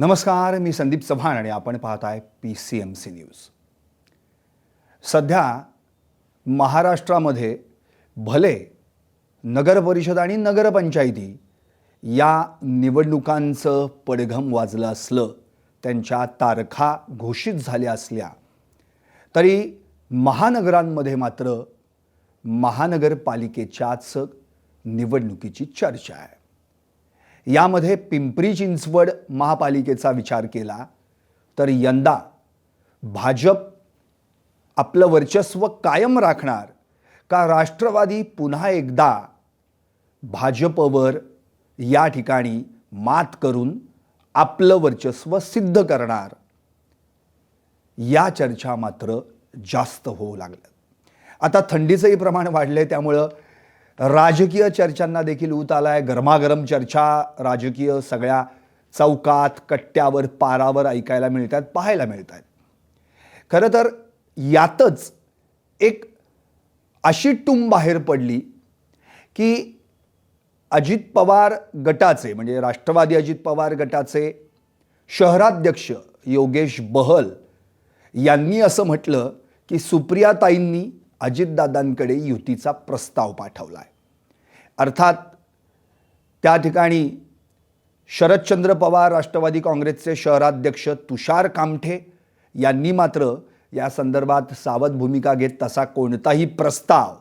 नमस्कार मी संदीप चव्हाण आणि आपण पाहत आहे P C M C news सध्या महाराष्ट्रामध्ये भले नगरपरिषद आणि नगरपंचायती या निवडणुकांचं पडघम वाजलं असलं त्यांच्या तारखा घोषित झाल्या असल्या तरी महानगरांमध्ये मात्र महानगरपालिकेच्याच निवडणुकीची चर्चा आहे. यामध्ये पिंपरी चिंचवड महापालिकेचा विचार केला तर यंदा भाजप आपलं वर्चस्व कायम राखणार का राष्ट्रवादी पुन्हा एकदा भाजपवर या ठिकाणी मात करून आपलं वर्चस्व सिद्ध करणार? या चर्चा मात्र जास्त होऊ लागल्या आता थंडीचंही प्रमाण वाढलं आहे त्यामुळं राजकीय चर्चांना देखील ऊत आला आहे गरमागरम चर्चा राजकीय सगळ्या चौकात कट्ट्यावर पारावर ऐकायला मिळतात पाहायला मिळत आहेत खरं तर यातच एक अशी टूम बाहेर पडली की अजित पवार गटाचे म्हणजे राष्ट्रवादी अजित पवार गटाचे शहराध्यक्ष योगेश बहल यांनी असं म्हटलं की सुप्रियाताईंनी अजितदादांकडे युतीचा प्रस्ताव पाठवला आहे अर्थात त्या ठिकाणी शरदचंद्र पवार राष्ट्रवादी काँग्रेसचे शहराध्यक्ष तुषार कामठे यांनी मात्र या संदर्भात सावध भूमिका घेत तसा कोणताही प्रस्ताव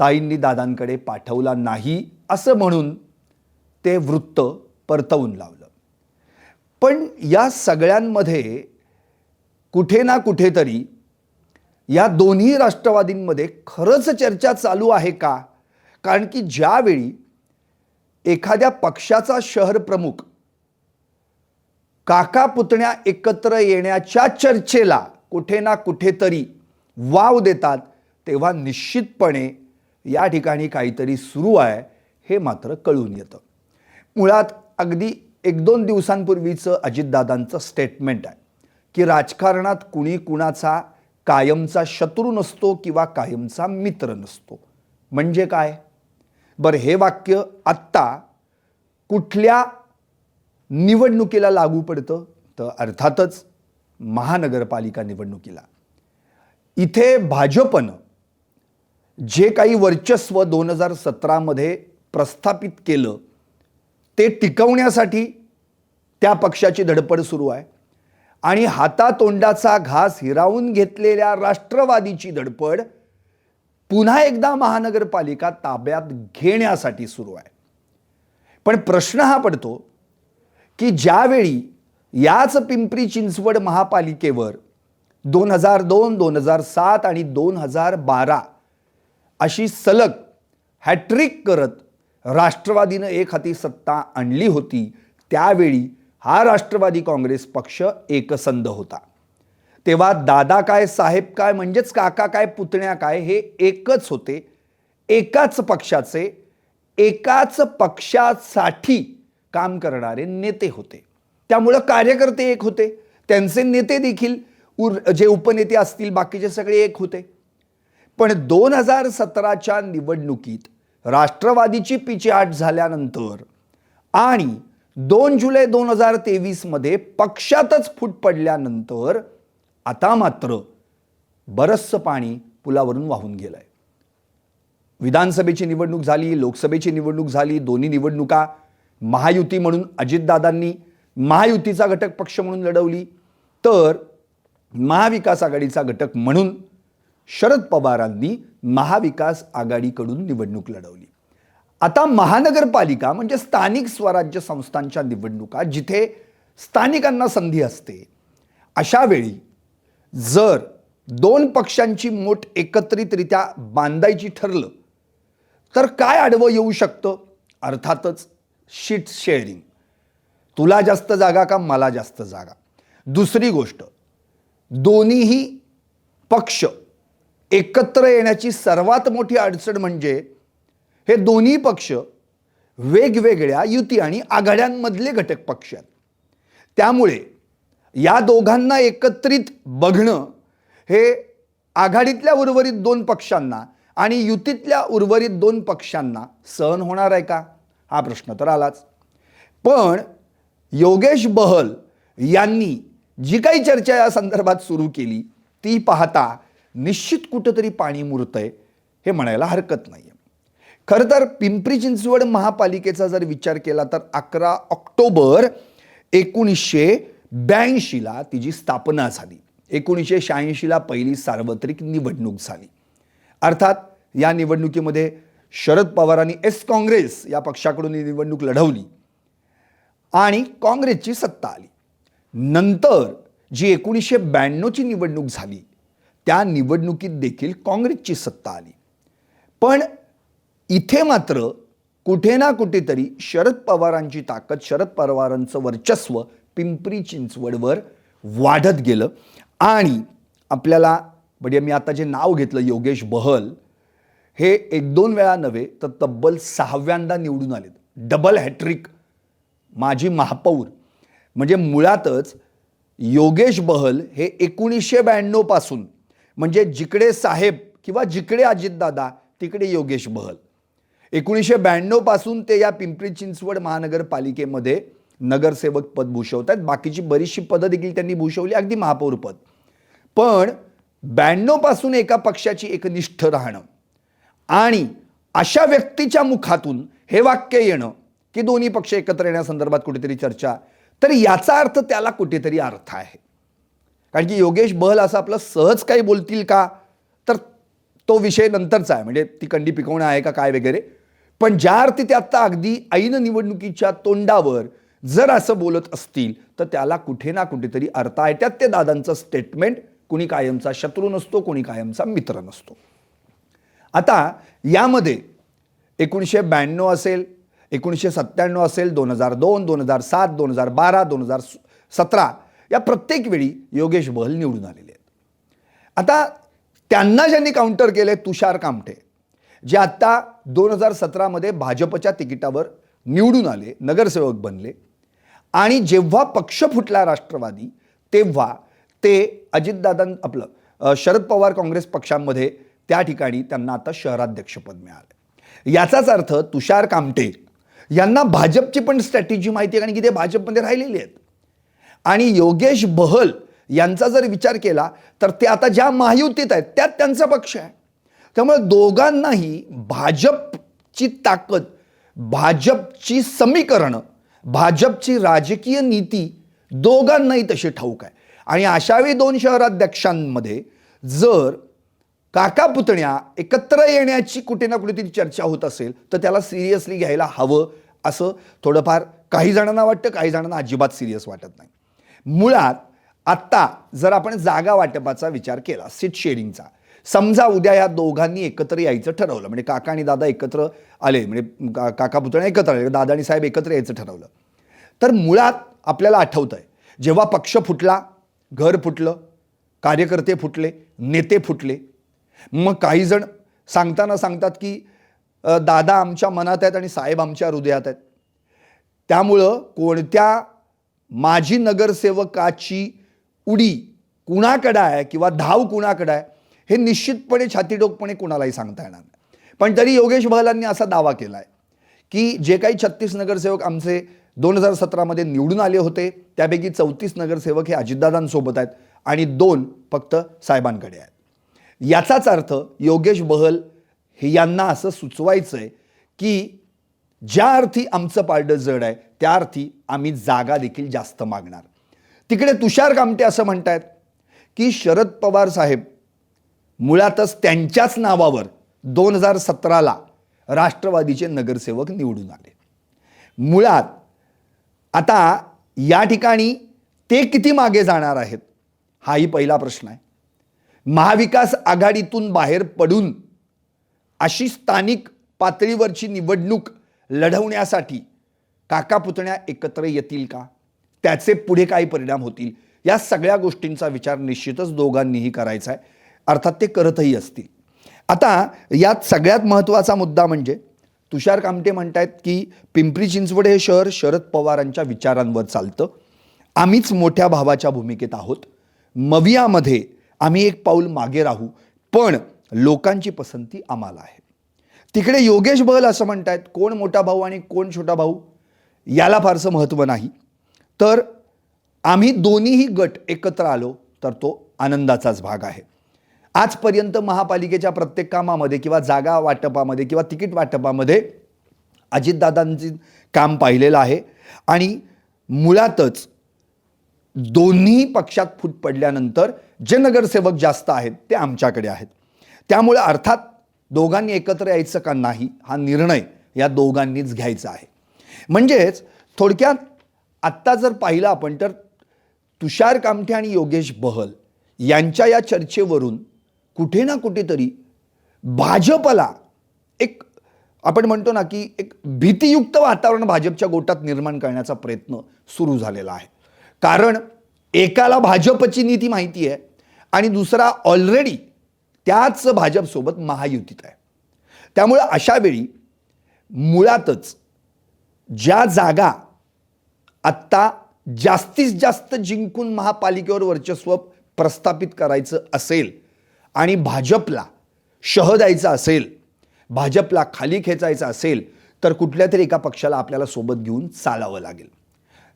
ताईंनी दादांकडे पाठवला नाही असं म्हणून ते वृत्त परतवून लावलं. पण या सगळ्यांमध्ये कुठे ना कुठेतरी या दोन्ही राष्ट्रवादींमध्ये खरंच चर्चा चालू आहे का? कारण की ज्यावेळी एखाद्या पक्षाचा शहर प्रमुख काका पुतण्या एकत्र येण्याच्या चर्चेला कुठे ना कुठेतरी वाव देतात तेव्हा निश्चितपणे या ठिकाणी काहीतरी सुरू आहे हे मात्र कळून येतं. मुळात अगदी एक दोन दिवसांपूर्वीचं अजितदादांचं स्टेटमेंट आहे की राजकारणात कुणी कुणाचा कायमचा शत्रू नसतो किंवा कायमचा मित्र नसतो. म्हणजे काय? बरं हे वाक्य आत्ता कुठल्या निवडणुकीला लागू पडतं? तर अर्थातच महानगरपालिका निवडणुकीला. इथे भाजपनं जे काही वर्चस्व दोन हजार सतरामध्ये प्रस्थापित केलं ते टिकवण्यासाठी त्या पक्षाची धडपड सुरू आहे. आणि हातातोंडाचा घास हिरावून घेतलेल्या राष्ट्रवादीची धडपड पुन्हा एकदा महानगरपालिका ताब्यात घेण्यासाठी सुरू आहे. पण प्रश्न हा पडतो की ज्यावेळी याच पिंपरी चिंचवड महापालिकेवर दोन हजार दोन दोन हजार सात आणि दोन हजार बारा अशी सलग हॅट्रिक करत राष्ट्रवादीनं एक हाती सत्ता आणली होती त्यावेळी हा राष्ट्रवादी काँग्रेस पक्ष एकसंध होता. तेव्हा दादा काय साहेब काय म्हणजेच काका काय पुतण्या काय हे एकच होते. एकाच पक्षाचे एकाच पक्षासाठी काम करणारे नेते होते. त्यामुळं कार्यकर्ते एक होते. त्यांचे नेते देखील उर जे उपनेते असतील बाकीचे सगळे एक होते. पण दोन हजार सतराच्या निवडणुकीत राष्ट्रवादीची पिछेहाट झाल्यानंतर आणि दोन जुलै दोन हजार तेवीसमध्ये पक्षातच फूट पडल्यानंतर आता मात्र बरंचसं पाणी पुलावरून वाहून गेलं आहे विधानसभेची निवडणूक झाली लोकसभेची निवडणूक झाली दोन्ही निवडणुका महायुती म्हणून अजितदादांनी महायुतीचा घटक पक्ष म्हणून लढवली तर महाविकास आघाडीचा घटक म्हणून शरद पवारांनी महाविकास आघाडीकडून निवडणूक लढवली. आता महानगरपालिका म्हणजे स्थानिक स्वराज्य संस्थांच्या निवडणुका जिथे स्थानिकांना संधी असते अशावेळी जर दोन पक्षांची मोठ एकत्रितरित्या बांधायची ठरलं तर काय आडवं येऊ शकतं? अर्थातच शीट शेअरिंग तुला जास्त जागा का मला जास्त जागा? दुसरी गोष्ट दोन्हीही पक्ष एकत्र येण्याची सर्वात मोठी अडचण म्हणजे हे दोन्ही पक्ष वेगवेगळ्या युती आणि आघाड्यांमधले घटक पक्ष आहेत. त्यामुळे या दोघांना एकत्रित बघणं हे आघाडीतल्या उर्वरित दोन पक्षांना आणि युतीतल्या उर्वरित दोन पक्षांना सहन होणार आहे का? हा प्रश्न तर आलाच. पण योगेश बहल यांनी जी काही चर्चा या संदर्भात सुरू केली ती पाहता निश्चित कुठंतरी पाणी मुरतंय हे म्हणायला हरकत नाही खरं तर पिंपरी चिंचवड महापालिकेचा जर विचार केला तर अकरा ऑक्टोबर एकोणीसशे ब्याऐंशीला तिची स्थापना झाली. एकोणीसशे शहाऐंशीला पहिली सार्वत्रिक निवडणूक झाली. अर्थात या निवडणुकीमध्ये शरद पवारांनी एस काँग्रेस या पक्षाकडून ही निवडणूक लढवली आणि काँग्रेसची सत्ता आली. नंतर जी एकोणीसशे ब्याण्णवची निवडणूक झाली त्या निवडणुकीत देखील काँग्रेसची सत्ता आली. पण इथे मात्र कुठे ना कुठेतरी शरद पवारांची ताकद शरद पवारांचं वर्चस्व पिंपरी चिंचवडवर वाढत गेलं. आणि आपल्याला म्हणजे मी आता जे नाव घेतलं योगेश बहल हे एक दोन वेळा नव्हे तर तब्बल सहाव्यांदा निवडून आलेत. डबल हॅट्रिक माझी महापौर. म्हणजे मुळातच योगेश बहल हे एकोणीसशे ब्याण्णवपासून म्हणजे जिकडे साहेब किंवा जिकडे अजितदादा तिकडे योगेश बहल. एकोणीसशे ब्याण्णवपासून ते या पिंपरी चिंचवड महानगरपालिकेमध्ये नगरसेवक पद भूषवत आहेत बाकीची बरीचशी पदं देखील त्यांनी भूषवली अगदी महापौरपद पण ब्याण्णवपासून एका पक्षाची एकनिष्ठ राहणं आणि अशा व्यक्तीच्या मुखातून हे वाक्य येणं की दोन्ही पक्ष एकत्र येण्यासंदर्भात कुठेतरी चर्चा तर याचा अर्थ त्याला कुठेतरी अर्थ आहे. कारण की योगेश बहल असं आपलं सहज काही बोलतील का? तर तो विषय नंतरचा आहे. म्हणजे ती कंडी पिकवणं आहे का काय वगैरे. पण ज्या अर्थी ते आत्ता अगदी ऐन निवडणुकीच्या तोंडावर जर असं बोलत असतील तर त्याला कुठे ना कुठेतरी अर्थ आहे. त्यात ते दादांचं स्टेटमेंट कुणी कायमचा शत्रू नसतो कोणी कायमचा मित्र नसतो. आता यामध्ये एकोणीसशे ब्याण्णव असेल एकोणीसशे सत्त्याण्णव असेल दोन हजार दोन दोन हजार सात दोन हजार बारा दोन हजार सतरा या प्रत्येक वेळी योगेश बहल निवडून आलेले आहेत. आता त्यांना ज्यांनी काउंटर केले तुषार कामठे जे आत्ता दोन हजार सतरामध्ये भाजपच्या तिकिटावर निवडून आले नगरसेवक बनले आणि जेव्हा पक्ष फुटला राष्ट्रवादी तेव्हा ते अजितदादां आपलं शरद पवार काँग्रेस पक्षांमध्ये त्या ठिकाणी त्यांना आता शहराध्यक्षपद मिळालं. याचाच अर्थ तुषार कामटे यांना भाजपची पण स्ट्रॅटेजी माहिती आहे कारण की ते भाजपमध्ये राहिलेले आहेत. आणि योगेश बहल यांचा जर विचार केला तर ते आता ज्या महायुतीत आहेत त्यात त्यांचा पक्ष आहे. त्यामुळे दोघांनाही भाजपची ताकद भाजपची समीकरणं भाजपची राजकीय नीती दोघांनाही तशी ठाऊक आहे. आणि अशावेळी दोन शहराध्यक्षांमध्ये जर काका पुतण्या एकत्र येण्याची कुठे ना कुठेतरी चर्चा होत असेल तर त्याला सिरियसली घ्यायला हवं असं थोडंफार काही जणांना वाटतं काही जणांना अजिबात सिरियस वाटत नाही. मुळात आत्ता जर आपण जागा वाटपाचा विचार केला सीट शेअरिंगचा समजा उद्या या दोघांनी एकत्र यायचं ठरवलं म्हणजे काका आणि दादा एकत्र आले म्हणजे का- काका पुतण्या एकत्र आले दादा आणि साहेब एकत्र यायचं ठरवलं. तर मुळात आपल्याला आठवतं आहे जेव्हा पक्ष फुटला घर फुटलं कार्यकर्ते फुटले नेते फुटले मग काही जण सांगताना सांगतात की दादा आमच्या मनात आहेत आणि साहेब आमच्या हृदयात आहेत. त्यामुळं कोणत्या माजी नगरसेवकाची उडी कुणाकडं आहे किंवा धाव कुणाकडं आहे हे निश्चितपणे छातीडोकपणे कुणालाही सांगता येणार नाही. पण तरी योगेश बहलांनी असा दावा केला आहे की जे काही छत्तीस नगरसेवक आमचे दोन हजार सतरामध्ये निवडून आले होते त्यापैकी चौतीस नगरसेवक हे अजितदादांसोबत आहेत आणि दोन फक्त साहेबांकडे आहेत. याचाच अर्थ योगेश बहल हे यांना असं सुचवायचं आहे की ज्या अर्थी आमचं पारडं जड आहे त्या अर्थी आम्ही जागा देखील जास्त मागणार. तिकडे तुषार कामटे असं म्हणतायत की शरद पवार साहेब मुळातच त्यांच्याच नावावर दोन हजार सतराला राष्ट्रवादीचे नगरसेवक निवडून आले. मुळात आता या ठिकाणी ते किती मागे जाणार आहेत हाही पहिला प्रश्न आहे. महाविकास आघाडीतून बाहेर पडून अशी स्थानिक पातळीवरची निवडणूक लढवण्यासाठी काका पुतण्या एकत्र येतील का? त्याचे पुढे काय परिणाम होतील? या सगळ्या गोष्टींचा विचार निश्चितच दोघांनीही करायचा आहे. अर्थात ते करतही असतील आता यात सगळ्यात महत्त्वाचा मुद्दा म्हणजे तुषार कामटे म्हणतायत की पिंपरी चिंचवड हे शहर शरद पवारांच्या विचारांवर चालतं. आम्हीच मोठ्या भावाच्या भूमिकेत आहोत. मवियामध्ये आम्ही एक पाऊल मागे राहू पण लोकांची पसंती आम्हाला आहे. तिकडे योगेश बहल असं म्हणत आहेत कोण मोठा भाऊ आणि कोण छोटा भाऊ? याला फारसं महत्त्व नाही. तर आम्ही दोन्हीही गट एकत्र आलो तर तो आनंदाचाच भाग आहे. आजपर्यंत महापालिकेच्या प्रत्येक कामामध्ये किंवा जागा वाटपामध्ये किंवा तिकीट वाटपामध्ये अजितदादांचे काम पाहिलेलं आहे. आणि मुळातच दोन्ही पक्षात फूट पडल्यानंतर जे नगरसेवक जास्त आहेत ते आमच्याकडे आहेत. त्यामुळे अर्थात दोघांनी एकत्र यायचं का नाही हा निर्णय या दोघांनीच घ्यायचा आहे. म्हणजेच थोडक्यात आत्ता जर पाहिलं आपण तर तुषार कामठे आणि योगेश बहल यांच्या या चर्चेवरून कुठे ना कुठेतरी भाजपला एक आपण म्हणतो ना की एक भीतीयुक्त वातावरण भाजपच्या गोटात निर्माण करण्याचा प्रयत्न सुरू झालेला आहे. कारण एकाला भाजपची नीती माहिती आहे आणि दुसरा ऑलरेडी त्याच भाजपसोबत महायुतीत आहे. त्यामुळं अशा वेळी मुळातच ज्या जागा आत्ता जास्तीत जास्त जिंकून महापालिकेवर वर्चस्व प्रस्थापित करायचं असेल आणि भाजपला शह द्यायचा असेल भाजपला खाली खेचायचं असेल तर कुठल्या तरी एका पक्षाला आपल्याला सोबत घेऊन चालावं लागेल.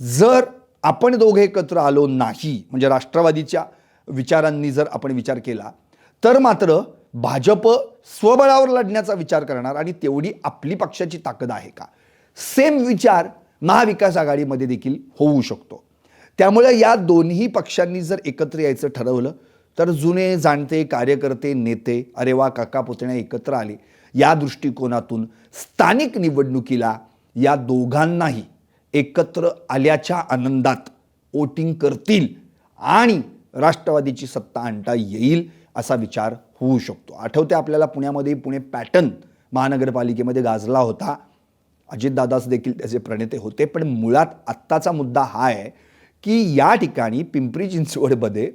जर आपण दोघे एकत्र आलो नाही म्हणजे राष्ट्रवादीच्या विचारांनी जर आपण विचार केला तर मात्र भाजप स्वबळावर लढण्याचा विचार करणार आणि तेवढी आपली पक्षाची ताकद आहे का? सेम विचार महाविकास आघाडीमध्ये देखील होऊ शकतो. त्यामुळे या दोन्ही पक्षांनी जर एकत्र यायचं ठरवलं तर जुने जाणते कार्यकर्ते नेते अरे वा काका पुतण्या एकत्र आले. या दृष्टिकोनातून स्थानिक निवडणुकीला या दोघांनाही एकत्र आल्याच्या आनंदात वोटिंग करतील आणि राष्ट्रवादीची सत्ता आणता येईल असा विचार होऊ शकतो. आठवते आपल्याला पुण्यामध्ये पुणे पॅटर्न महानगरपालिकेमध्ये गाजला होता. अजितदादाच देखील त्याचे प्रणेते होते पण मुळात आत्ताचा मुद्दा हा आहे की या ठिकाणी पिंपरी चिंचवडमध्ये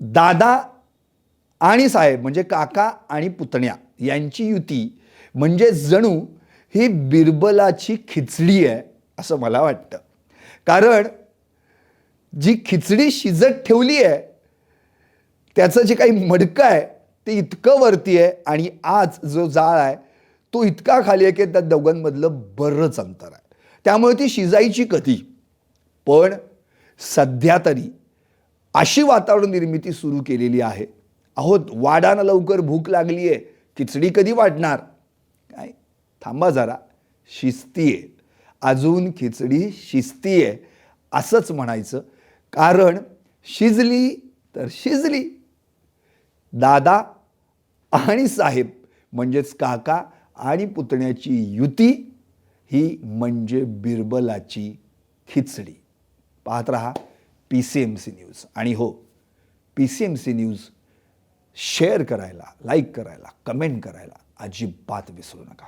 दादा आणि साहेब म्हणजे काका आणि पुतण्या यांची युती म्हणजे जणू ही बिरबलाची खिचडी आहे असं मला वाटतं. कारण जी खिचडी शिजत ठेवली आहे त्याचं जे काही मडकं आहे ते इतकं वरती आहे आणि आज जो जाळ आहे तो इतका खाली आहे की त्या दोघांमधलं बरंच अंतर आहे. त्यामुळे ती शिजायची कधी? पण सध्या तरी अशी वातावरण निर्मिती सुरू केलेली आहे. अहो वाडानं लवकर भूक लागली आहे खिचडी कधी वाढणार काय? थांबा जरा. शिस्ती आहे अजून खिचडी शिस्ती आहे असंच म्हणायचं. कारण शिजली तर शिजली. दादा आणि साहेब म्हणजेच काका आणि पुतण्याची युती ही म्हणजे बिरबलाची खिचडी. पाहत रहा. P C M C news आणि हो P C M C news share करायला लाईक करायला कमेंट करायला अजिबात विसरू नका.